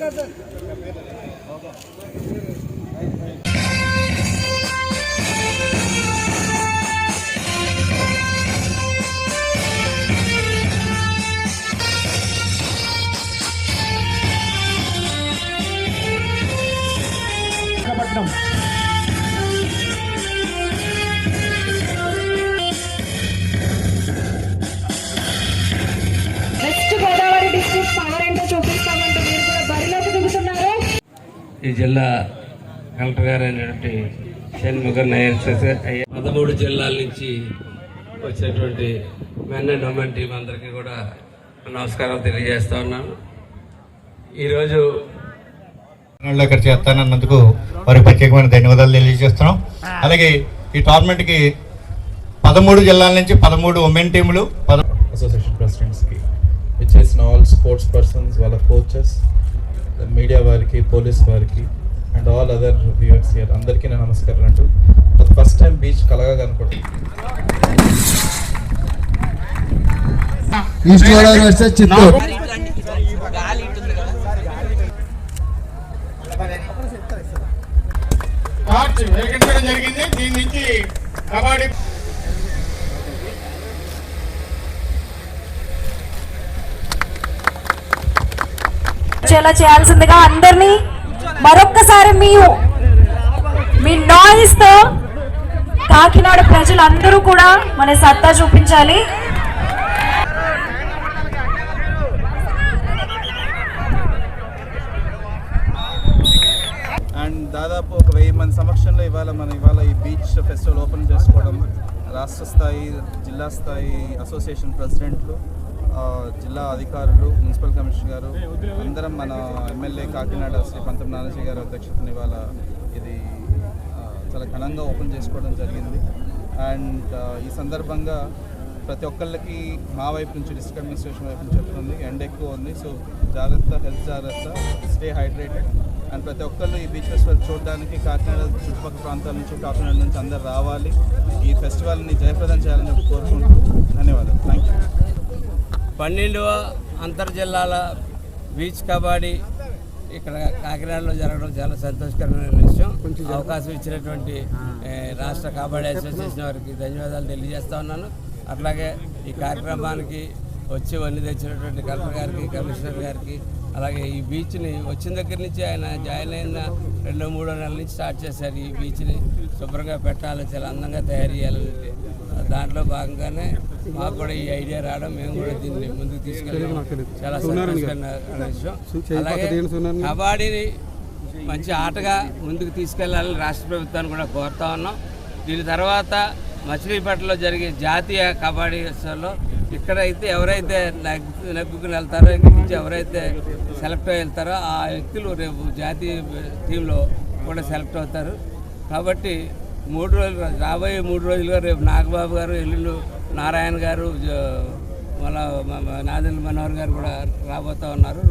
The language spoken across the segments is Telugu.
在这 ఈ జిల్లా కలెక్టర్ గారు అయినటువంటి షణ్ముఖ నాయర్ పదమూడు జిల్లాల నుంచి వచ్చినటువంటి మెన్ అండ్ ఉమెన్ టీం అందరికీ కూడా నమస్కారం తెలియజేస్తా ఉన్నాను. ఈరోజు ఇక్కడ చేస్తానన్నందుకు వారికి ప్రత్యేకమైన ధన్యవాదాలు తెలియజేస్తున్నాం. అలాగే ఈ టోర్నమెంట్కి పదమూడు జిల్లాల నుంచి పదమూడు ఉమెన్ టీములు అసోసియేషన్ ప్రెసిడెంట్స్కి ఇచ్చేసిన ఆల్ స్పోర్ట్స్ పర్సన్స్ వాళ్ళ కోచెస్ మీడియా వారికి పోలీస్ వారికి and all other viewers here అందరికీ నా నమస్కారం అంటూ ఫస్ట్ టైం బీచ్ కలగా కనపడుతుంది ఈస్ట్ గోదావరి వర్సెస్ చిత్తూరు జరిగింది. దీని నుంచి కబడ్డీ వచ్చేలా చేయాల్సిందిగా అందరినీ మరొక్కసారి మీ మీ నాయిస్తో కాకినాడ ప్రజలందరూ కూడా మన సత్తా చూపించాలి. అండ్ దాదాపు ఒక వెయ్యి మంది సమక్షంలో ఇవాళ మనం ఇవాళ ఈ బీచ్ ఫెస్టివల్ ఓపెన్ చేసుకోవడం రాష్ట్ర స్థాయి జిల్లా స్థాయి అసోసియేషన్ ప్రెసిడెంట్లు జిల్లా అధికారులు మున్సిపల్ కమిషనర్ గారు అందరం మన ఎమ్మెల్యే కాకినాడ శ్రీ పంతం నానాజీ గారి అధ్యక్షతన ఇవాళ ఇది చాలా ఘనంగా ఓపెన్ చేసుకోవడం జరిగింది. అండ్ ఈ సందర్భంగా ప్రతి ఒక్కళ్ళకి మా వైపు నుంచి డిస్ట్రిక్ట్ అడ్మినిస్ట్రేషన్ వైపు నుంచి చెప్తుంది. ఎండ ఎక్కువ ఉంది సో జాగ్రత్త హెల్త్ జాగ్రత్త స్టే హైడ్రేటెడ్. అండ్ ప్రతి ఒక్కళ్ళు ఈ బీచ్ ఫెస్టివల్ చూడడానికి కాకినాడ చుట్టుపక్కల ప్రాంతాల నుంచి కాకినాడ నుంచి అందరు రావాలి. ఈ ఫెస్టివల్ని జయప్రదం చేయాలని చెప్పి కోరుకుంటూ ధన్యవాదాలు. థ్యాంక్ యూ పన్నెండవ అంతర్జిల్లాల బీచ్ కబడ్డీ ఇక్కడ కాకినాడలో జరగడం చాలా సంతోషకరమైన విషయం. అవకాశం ఇచ్చినటువంటి రాష్ట్ర కబడ్డీ అసోసియేషన్ వారికి ధన్యవాదాలు తెలియజేస్తా ఉన్నాను. అట్లాగే ఈ కార్యక్రమానికి వచ్చి వన్ని తెచ్చినటువంటి కలెక్టర్ గారికి కమిషనర్ గారికి అలాగే ఈ బీచ్ని వచ్చిన దగ్గర నుంచి ఆయన జాయిన్ అయిన రెండో మూడో నెలల నుంచి స్టార్ట్ చేశారు ఈ బీచ్ని. శుభ్రంగా పెట్టాలి చాలా అందంగా తయారు చేయాలని దాంట్లో భాగంగానే మాకు కూడా ఈ ఐడియా రావడం మేము కూడా దీన్ని ముందుకు తీసుకెళ్ళడం చాలా సంతోషకరమైన విషయం. అలాగే కబడ్డీని మంచి ఆటగా ముందుకు తీసుకెళ్ళాలని రాష్ట్ర ప్రభుత్వాన్ని కూడా కోరుతా ఉన్నాం. దీని తర్వాత మచిలీపట్నంలో జరిగే జాతీయ కబడ్డీ ఉత్సవంలో ఇక్కడైతే ఎవరైతే నగ్గు నగ్గుకుని వెళ్తారో ఇక్కడ నుంచి ఎవరైతే సెలెక్ట్ అవుతారో వెళ్తారో ఆ వ్యక్తులు రేపు జాతీయ టీంలో కూడా సెలెక్ట్ అవుతారు. కాబట్టి మూడు రోజులు రాబోయే మూడు రోజులుగా రేపు నాగబాబు గారు ఎల్లుండు నారాయణ గారు జ- నాదల్ మనోహర్ గారు కూడా రాబోతూ ఉన్నారు.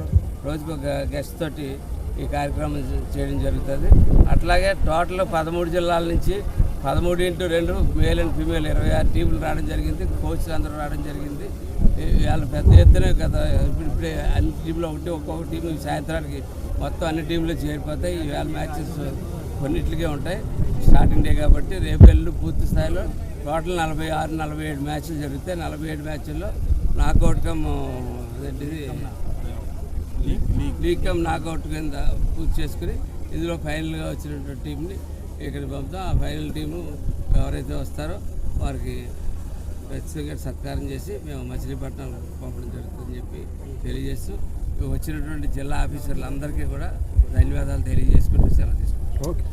రోజుకు ఒక గెస్ట్ తోటి ఈ కార్యక్రమం చేయడం జరుగుతుంది. అట్లాగే టోటల్ పదమూడు జిల్లాల నుంచి పదమూడు ఇంటూ రెండు మేల్ అండ్ ఫీమేల్ ఇరవై ఆరు టీంలు రావడం జరిగింది కోచ్లు అందరూ రావడం జరిగింది. వాళ్ళు పెద్ద ఎత్తున గత ఇప్పుడిప్పుడే అన్ని టీంలో ఒకటి ఒక్కొక్క టీం సాయంత్రానికి మొత్తం అన్ని టీంలు చేరిపోతాయి. ఈవేళ మ్యాచెస్ కొన్నిట్లుగే ఉంటాయి. స్టార్టింగ్ డే కాబట్టి రేపు ఎల్లు పూర్తి స్థాయిలో టోటల్ నలభై ఆరు నలభై ఏడు మ్యాచ్లు జరుగుతాయి. నలభై ఏడు మ్యాచ్ల్లో knockout cum league cum knockout కింద పూర్తి చేసుకుని ఇందులో ఫైనల్గా వచ్చినటువంటి టీంని ఇక్కడికి పంపుతాం. ఆ ఫైనల్ టీము ఎవరైతే వస్తారో వారికి ప్రత్యేకంగా సత్కారం చేసి మేము మచిలీపట్నం పంపడం జరుగుతుందని చెప్పి తెలియజేస్తూ వచ్చినటువంటి జిల్లా ఆఫీసర్లందరికీ కూడా ధన్యవాదాలు తెలియజేసుకుంటూ సెలవు తీసుకుంటాం ఓకే.